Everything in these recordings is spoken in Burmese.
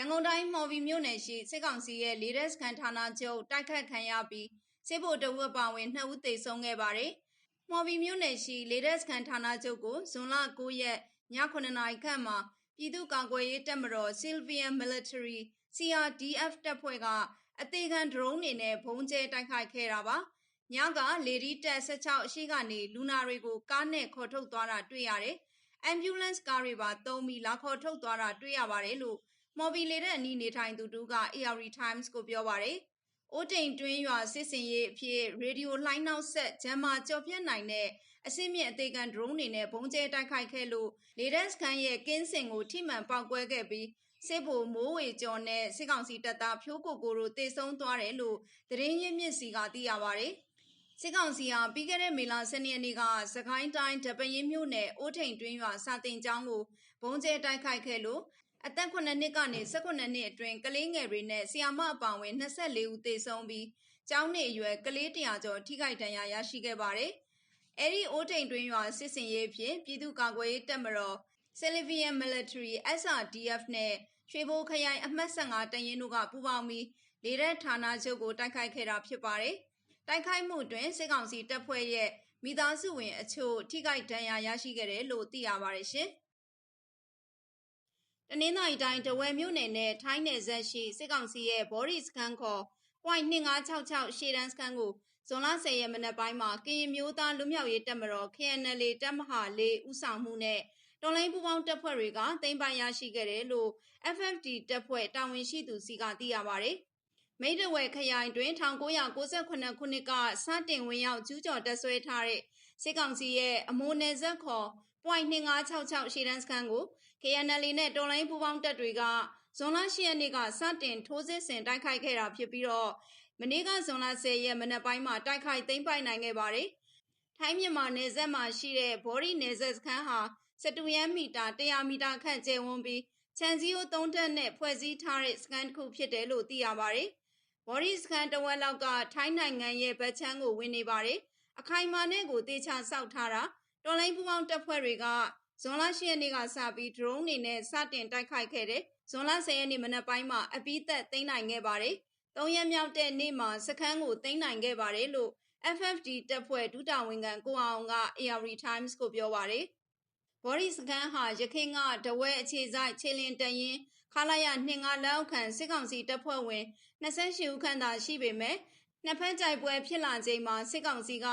ရန်ကုန်တိုင်းမော်ဘီမြို့နယ်ရှိစစ်ကောင်စီရဲ့လေတပ်စခန်းဌာနချုပ်တိုက်ခတ်ခံရပြီးစစ်ဗိုလ်တဝက်ပါဝင်2ဦးသေဆုံးခဲ့ပါတယ်။မော်ဘီမြို့နယ်ရှိလေတပ်စခန်းဌာနချုပ်ကိုဇွန်လ9ရက်ည9နာရီခန့်မှာပြည်သူ့ကာကွယ်ရေးတပ်မတော် Sylvian Military CRDF တပ်ဖွဲ့ကအသေးခံဒရုန်းတွေနဲ့ဘုံကျဲတိုက်ခိုက်ခဲ့တာပါ။ညကလေဒီတက်16အရှိကနေလူနာတွေကိုကားနဲ့ခေါ်ထုတ်သွားတာတွေ့ရတယ်။ ambulance ကားတွေပါသုံးပြီးလာခေါ်ထုတ်သွားတာတွေ့ရပါတယ်လို့ မော်ဘီလေတဲ့အနီးနေထိုင်သူတူက AR Times ကိုပြောပါတယ်။အိုးတိမ်တွင်းရွာစစ်စင်ရေးအဖြစ်ရေဒီယိုလှိုင်းနောက်ဆက်ဂျမ်မာကြော်ပြတ်နိုင်တဲ့အစစ်မြင့်အသေးခံဒရုန်းတွေနဲ့ဘုံကျဲတိုက်ခိုက်ခဲ့လို့လေဒက်စခန်းရဲ့ကင်းစင်ကိုထိမှန်ပေါက်ကွဲခဲ့ပြီးစစ်ဗိုလ်မိုးဝေကျော်နဲ့စစ်ကောင်စီတပ်သားဖြိုးကိုကိုတို့တေဆုံးသွားတယ်လို့သတင်းရင်းမြစ်စီကသိရပါတယ်။စစ်ကောင်စီဟာပြီးခဲ့တဲ့မေလ12ရက်နေ့ကစကိုင်းတိုင်းတပရင်မြို့နယ်အိုးထိန်တွင်းရွာစာတင်ကျောင်းကိုဘုံကျဲတိုက်ခိုက်ခဲ့လို့ အသက်9နှစ်ကနေ18နှစ်အတွင်းကလေးငယ်တွေနဲ့ဆီယာမအပောင်ဝင်24ဦးသေဆုံးပြီးကျောင်းနေအရွယ်ကလေးတရာကျော်ထိခိုက်ဒဏ်ရာရရှိခဲ့ပါတယ်။အဲဒီအိုးတိမ်တွင်းရွာစစ်စင်ရေးဖြင့်ပြည်သူ့ကာကွယ်ရေးတပ်မတော် Sylvian Military SRDF နဲ့ရွှေဘိုခရိုင်အမှတ်15တရင်တို့ကပူးပေါင်းပြီးလေတပ်ဌာနချုပ်ကိုတိုက်ခိုက်ခဲ့တာဖြစ်ပါတယ်။တိုက်ခိုက်မှုတွင်စစ်ကောင်စီတပ်ဖွဲ့ရဲ့မိသားစုဝင်အချို့ထိခိုက်ဒဏ်ရာရရှိခဲ့တယ်လို့သိရပါတယ်ရှင်။ တနင်္သာရီတိုင်းတဝယ်မြို့နယ်နဲ့ထိုင်းနယ်ဆက်ရှိစစ်ကောင်စီရဲ့ဘော်ဒီစကန်ခေါ် .2566 ရှေ့တန်းစကန်ကိုဇွန်လ10ရက်မနက်ပိုင်းမှာကရင်မျိုးသားလူမျိုးရေးတပ်မတော် KNL တပ်မဟာ၄ဦးဆောင်မှုနဲ့တော်လိုင်းပူပေါင်းတပ်ဖွဲ့တွေကသိမ်းပိုက်ရရှိခဲ့တယ်လို့ FFD တပ်ဖွဲ့တာဝန်ရှိသူစီကသိရပါဗျ။မိတ်တဝဲခရိုင်တွင်1998ခုနှစ်ကစတင်ဝင်ရောက်ကျူးကျော်တပ်ဆွဲထားတဲ့စစ်ကောင်စီရဲ့အမိုးနယ်ဆက်ခေါ် .2566 ရှေ့တန်းစခန်းကို KNL နဲ့တော်လိုင်းပူပေါင်းတပ်တွေကဇွန်လ10ရက်နေ့ကစတင်ထိုးစစ်ဆင်တိုက်ခိုက်ခဲ့တာဖြစ်ပြီးတော့မနေ့ကဇွန်လ10ရက်မနက်ပိုင်းမှာတိုက်ခိုက်သိမ်းပိုက်နိုင်ခဲ့ပါတယ်။ထိုင်းမြန်မာနယ်စပ်မှာရှိတဲ့ဘော်ဒီနယ်စပ်စခန်းဟာစတူယန်မီတာ100မီတာခန့်ကျယ်ဝန်းပြီးခြံစည်းရိုးသုံးတက်နဲ့ဖွဲ့စည်းထားတဲ့စကန်တစ်ခုဖြစ်တယ်လို့သိရပါတယ်။ဘော်ဒီစကန်တဝက်လောက်ကထိုင်းနိုင်ငံရဲ့ဗတ်ချမ်းကိုဝင်နေပါတယ်။အခိုင်အမာနဲ့ကိုတေချာဆောက်ထားတာတော်လိုင်းပူပေါင်းတပ်ဖွဲ့တွေက ဇွန်လ10ရက်နေ့ကစပြီးဒရုန်းတွေနဲ့စတင်တိုက်ခိုက်ခဲ့တဲ့ဇွန်လ10ရက်နေ့မနက်ပိုင်းမှာအပိသက်သိမ်းနိုင်ခဲ့ပါတယ်။၃ရက်မြောက်တဲ့နေ့မှာစခန်းကိုသိမ်းနိုင်ခဲ့ပါတယ်လို့ FFD တပ်ဖွဲ့ဒုတာဝန်ခံကိုအောင်က AR Times ကိုပြောပါတယ်။ဘော်ဒီစကန်ဟာရခိုင်ကတဝဲအခြေဆိုင်ခြေလင်တရင်ခလာရနှင်ငါလောက်ခံစစ်ကောင်စီတပ်ဖွဲ့ဝင်28ဦးခန့်သာရှိပေမဲ့နှစ်ဖက်ကြိုက်ပွဲဖြစ်လာချိန်မှာစစ်ကောင်စီက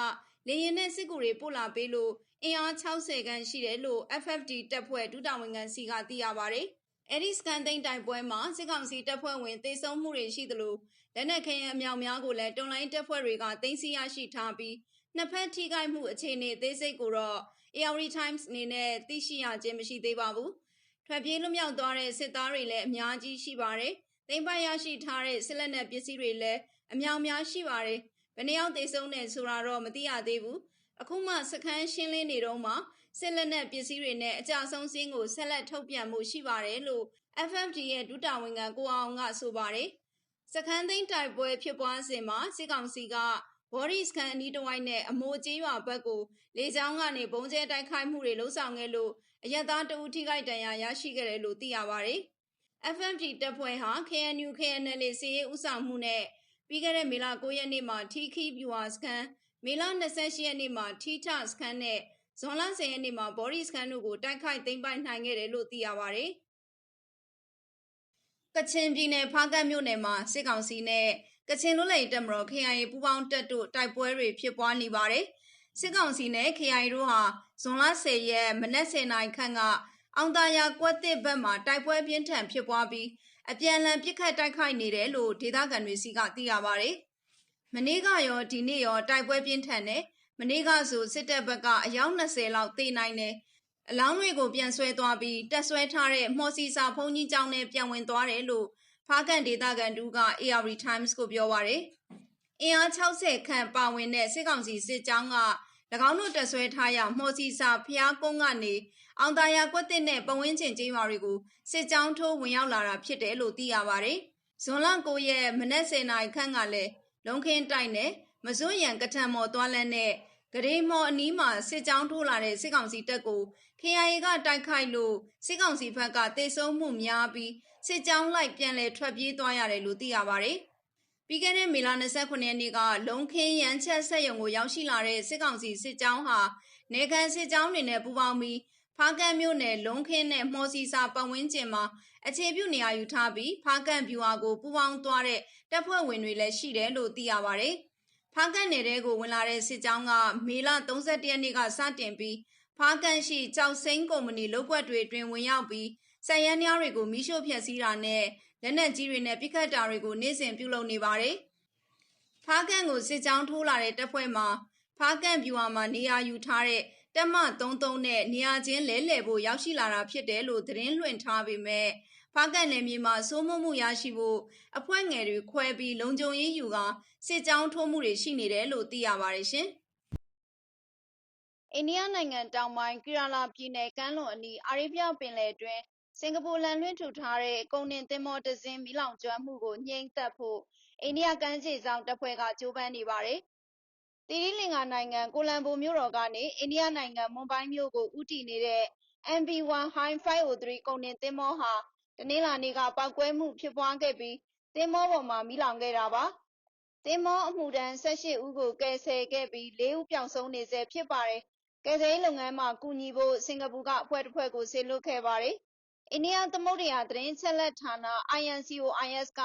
လေရင်နဲ့စစ်ကူတွေပို့လာပေးလို့ အင်အား60ခန်းရှိတယ်လို့ FFD တပ်ဖွဲ့ဒုတာဝန်ခံစီကသိရပါတယ်။အဲဒီစကန်သိန်းတိုင်ပွဲမှာစစ်ကောင်စီတပ်ဖွဲ့ဝင်သေဆုံးမှုတွေရှိသလိုလက်နက်ခဲယမ်းအမြောက်များကိုလည်းတွန်လိုင်းတပ်ဖွဲ့တွေကသိမ်းဆည်းရရှိထားပြီးနှစ်ဖက်ထိခိုက်မှုအခြေအနေအသေးစိတ်ကိုတော့ AR Times အနေနဲ့သိရှိရခြင်းမရှိသေးပါဘူး။ထွက်ပြေးလွတ်မြောက်သွားတဲ့စစ်သားတွေလည်းအများကြီးရှိပါတယ်။သိမ်းပိုက်ရရှိထားတဲ့စစ်လက်နက်ပစ္စည်းတွေလည်းအမြောက်များရှိပါတယ်။ဘယ်နှယောက်သေဆုံးတယ်ဆိုတာတော့မသိရသေးဘူး။ အခုမှစခန်းရှင်းလင်းနေတော့မှစစ်လက်နက်ပစ္စည်းတွေနဲ့အကြဆုံးစင်းကိုဆက်လက်ထုတ်ပြန်မှုရှိပါတယ်လို့ FFD ရဲ့ဒုတာဝန်ခံကိုအောင်ကဆိုပါတယ်။စခန်းသိမ်းတိုက်ပွဲဖြစ်ပွားစဉ်မှာစစ်ကောင်စီကဘော်ဒီစကန်အနီးတစ်ဝိုက်နဲ့အမိုးကျေးရွာဘက်ကိုလေကြောင်းကနေဘုံကျဲတိုက်ခိုက်မှုတွေလှုံ့ဆော်ခဲ့လို့အရက်သားတဦးထိခိုက်ဒဏ်ရာရရှိခဲ့တယ်လို့သိရပါတယ်။ FMD တပ်ဖွဲ့ဟာ KNU KNL စီရေးဥဆောင်မှုနဲ့ပြီးခဲ့တဲ့မေလ9ရက်နေ့မှာထီခီပြူဟာစကန် မေလ28ရက်နေ့မှာ ထီထစကန်နဲ့ ဇွန်လ 10 ရက်နေ့မှာ ဘော်ဒီစကန်တို့ကို တိုက်ခိုက်သိမ်းပိုက်နိုင်ခဲ့တယ်လို့ သိရပါတယ်။ကချင်ပြည်နယ် ဖားကတ်မြို့နယ်မှာ စစ်ကောင်စီနဲ့ ကချင်လွတ်လပ်ရေးတပ်မတော် KIA ပူးပေါင်းတပ်တို့ တိုက်ပွဲတွေ ဖြစ်ပွားနေပါတယ်။စစ်ကောင်စီနဲ့ KIA တို့ဟာ ဇွန်လ10ရက် မနက်10:00နာရီခန့်က အောင်သာယာကွက်တစ်ဘက်မှာ တိုက်ပွဲပြင်းထန် ဖြစ်ပွားပြီး အပြန်အလှန် ပစ်ခတ်တိုက်ခိုက်နေတယ်လို့ ဒေသခံတွေစီက သိရပါတယ်။ မနေ့ကရောဒီနေ့ရောတိုက်ပွဲပြင်းထန်တယ်။မနေ့ကဆိုစစ်တပ်ဘက်ကအယောက်20လောက်တေနိုင်တယ်။အလောင်းတွေကိုပြန်ဆွဲသွားပြီးတက်ဆွဲထားတဲ့မော်စီစာဖုန်ကြီးကျောင်းနဲ့ပြန်ဝင်သွားတယ်လို့ဖားကန်ဒေသခံတူက AR Times ကိုပြောပါရယ်အင်အား60ခန့်ပါဝင်တဲ့စစ်ကောင်စီစစ်ကြောင်းက၎င်းတို့တက်ဆွဲထားရမော်စီစာဖျားကုန်းကနေအောင်သာယာကွက်တစ်နဲ့ပဝင်းကျင်ကျေးရွာတွေကိုစစ်ကြောင်းထိုးဝင်ရောက်လာတာဖြစ်တယ်လို့သိရပါတယ်။ဇွန်လ9ရက်မနက်10:00နာရီခန့်ကလည်း လုံခင်းတိုက်နဲ့မစွန်းရံကထံမော်သွားလန်းနဲ့ကဂရေမော်အနီးမှာစစ်ကြောင်းထိုးလာတဲ့စစ်ကောင်စီတပ်ကို KIA ကတိုက်ခိုက်လို့စစ်ကောင်စီဘက်ကတေဆုံးမှုများပြီးစစ်ကြောင်းလိုက်ပြန်လည်ထွက်ပြေးသွားရတယ်လို့သိရပါတယ်။ပြီးခဲ့တဲ့မေလ29ရက်နေ့ကလုံခင်းရန်ချက်ဆက်ရုံကိုရောက်ရှိလာတဲ့စစ်ကောင်စီစစ်ကြောင်းဟာနေကန်စစ်ကြောင်းတွေနဲ့ပူးပေါင်းပြီး ဖားကန်မြို့နယ်လုံခင်းနဲ့မော်စီစာပတ်ဝန်းကျင်မှာအခြေပြုနေရာယူထားပြီးဖားကန်ဗျူဟာကိုပူးပေါင်းသွားတဲ့တပ်ဖွဲ့ဝင်တွေလည်းရှိတယ်လို့သိရပါတယ်။ဖားကန်နယ်တဲကိုဝင်လာတဲ့စစ်ကြောင်းကမေလ31ရက်နေ့ကစတင်ပြီးဖားကန်ရှိကြောက်စိမ့်ကုမ္ပဏီလုပ်ကွက်တွေအတွင်ဝင်ရောက်ပြီးဆက်ရန်များတွေကိုမိရှို့ဖျက်ဆီးတာနဲ့လက်နက်ကြီးတွေနဲ့ပစ်ခတ်တာတွေကိုနေ့စဉ်ပြုလုပ်နေပါတယ်။ဖားကန်ကိုစစ်ကြောင်းထိုးလာတဲ့တပ်ဖွဲ့မှာဖားကန်ဗျူဟာမှာနေရာယူထားတဲ့ တက်မ33နဲ့နေရာချင်းလဲလှယ်ဖို့ရောက်ရှိလာတာဖြစ်တယ်လို့သတင်းလွှင့်ထားပေမဲ့ဖားကန်နယ်မြေမှာစိုးမိုးမှုရရှိဖို့အဖွဲ့ငယ်တွေခွဲပြီးလုံခြုံရေးယူကစစ်ကြောင်းထိုးမှုတွေရှိနေတယ်လို့သိရပါတယ်ရှင်။အိန္ဒိယနိုင်ငံတောင်ပိုင်းကိရာလာပြည်နယ်ကမ်းလွန်အနီးအာရေဗျပင်လယ်တွင်စင်ကာပူလန်လွှင့်ထူထားတဲ့ကုန်တင်သင်္ဘောတစ်စင်းမီးလောင်ကျွမ်းမှုကိုညှိမ့်သက်ဖို့အိန္ဒိယကမ်းခြေစောင့်တပ်ဖွဲ့ကကြိုးပမ်းနေပါတယ်။ တီရီလင်္ကာနိုင်ငံ ကိုလံဘိုမြို့တော်ကနေ အိန္ဒိယနိုင်ငံ မွန်ဘိုင်းမြို့ကို ဦးတည်နေတဲ့ MV1 High 503 ကုန်တင်သင်္ဘောဟာ တနင်္လာနေ့က ပောက်ကွဲမှုဖြစ်ပွားခဲ့ပြီး သင်္ဘောပေါ်မှာ မီးလောင်ခဲ့တာပါ။သင်္ဘောအမှုထမ်း18ဦးကို ကယ်ဆယ်ခဲ့ပြီး ၄ ဦးပျောက်ဆုံးနေဆဲ ဖြစ်ပါတယ်။ကယ်ဆယ်ရေးလုပ်ငန်းမှာ ကူညီဖို့ စင်ကာပူက အဖွဲ့တစ်ဖွဲ့ကို စေလွှတ်ခဲ့ပါတယ်။အိန္ဒိယသမုဒ္ဒရာသတင်းချက်လက်ဌာန INCOIS က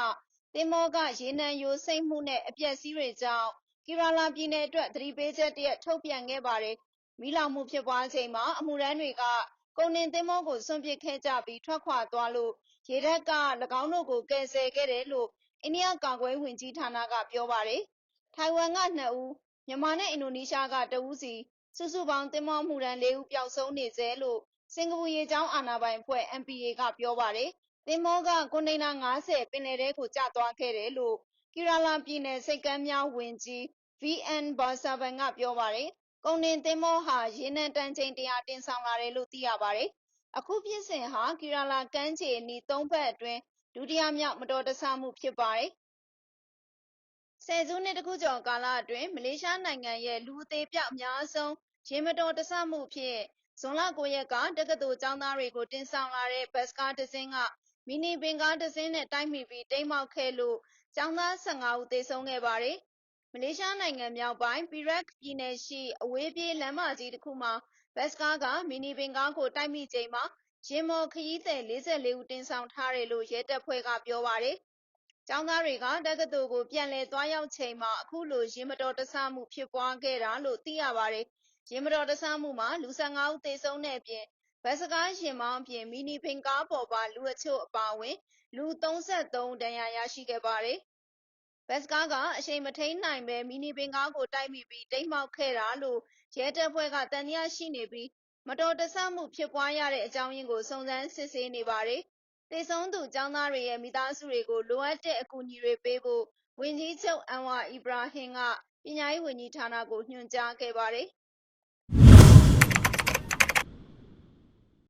သင်္ဘောက ရေနံယိုစိမ့်မှုနဲ့ အပျက်စီးတွေကြောင့် ကိရာလာပြည်နယ်အတွက် သတိပေးချက်တရက်ထုတ်ပြန်ခဲ့ပါတယ်။မီးလောင်မှု ဖြစ်ပွားချိန်မှာ အမှုထမ်းတွေက ကုန်တင်သင်္ဘောကို စွန့်ပစ်ခဲ့ကြပြီး ထွက်ခွာသွားလို့ ရေတပ်က၎င်းတို့ကို ကယ်ဆယ်ခဲ့တယ်လို့ အိန္ဒိယ ကာကွယ်ဝင်ကြီးဌာနက ပြောပါတယ်။ထိုင်ဝမ်က2ဦး မြန်မာနဲ့ အင်ဒိုနီးရှားက2ဦးစီ စုစုပေါင်း သင်္ဘောမှုထမ်း4ဦး ပျောက်ဆုံးနေစေလို့ စင်ကာပူရေကြောင်း အာဏာပိုင်အဖွဲ့ MPA က ပြောပါတယ်။သင်္ဘောက ကွန်တိန်နာ90ပင်လယ်ထဲကို ကျသွားခဲ့တယ်လို့ ကီရာလာပြည်နယ်စိတ်ကမ်းများဝင်ကြီး VN Barsavan ကပြောပါတယ်။ကုန်တင်သင်္ဘောဟာရေနံတန်ချိန်100တင်ဆောင်လာတယ်လို့သိရပါတယ်။အခုဖြစ်စဉ်ဟာကီရာလာကမ်းခြေအနီးသုံးဖက်အတွင်းဒုတိယမြောက်မတော်တဆမှုဖြစ်ပါတယ်။ဆယ်စုနှစ်တခုကျော်ကာလအတွင်းမလေးရှားနိုင်ငံရဲ့လူအသေးပြောက်အများဆုံးရေမတော်တဆမှုဖြစ်ဇွန်လ9ရက်ကတက္ကသိုလ်ကျောင်းသားတွေကိုတင်ဆောင်လာတဲ့ဘတ်စကားတစ်စင်းကမီနီဘင်ကားတစ်စင်းနဲ့တိုက်မိပြီးတိမ်းမောက်ခဲ့လို့ ကျောင်းသား15ဦး သေဆုံးခဲ့ပါတယ်။မလေးရှားနိုင်ငံမြောက်ပိုင်းပီရက်ပြည်နယ်ရှိ အဝေးပြေးလမ်းမကြီးတစ်ခုမှာ ဘတ်စကားက မီနီဘင်ကားကို တိုက်မိချိန်မှာရင်မော်ခရီးသည်44ဦး တင်ဆောင်ထားတယ်လို့ ရဲတပ်ဖွဲ့က ပြောပါတယ်။ကျောင်းသားတွေက တက္ကသိုလ်ကို ပြန်လည်သွားရောက်ချိန်မှာ အခုလိုရင်မတော်တဆမှု ဖြစ်ပွားခဲ့တာလို့ သိရပါတယ်။ရင်မတော်တဆမှုမှာ လူ15ဦး သေဆုံးတဲ့အပြင် ဘတ်စကားရင်မောင်းအပြင် မီနီဘင်ကားပေါ်ပါ လူအချို့အပါအဝင် လူ33ဒဏ်ရာရရှိခဲ့ပါတယ်။ဘတ်စကားကအချိန်မထိန်နိုင်ပဲမီနီဘင်ကားကို တိုက်မိပြီး တိမ်းမောက်ခဲ့တာလို့ ရဲတပ်ဖွဲ့ကတန်တရားရှိနေပြီး မတော်တဆမှုဖြစ်ပွားရတဲ့ အကြောင်းရင်းကို စုံစမ်းစစ်ဆေးနေပါတယ်။သေဆုံးသူចောင်းသားတွေရဲ့ မိသားစုတွေကို လိုအပ်တဲ့အကူအညီတွေပေးဖို့ ဝန်ကြီးချုပ်အန်ဝါအီဘရာဟင်ကပညာရေးဝန်ကြီးဌာနကို ညွှန်ကြားခဲ့ပါတယ်။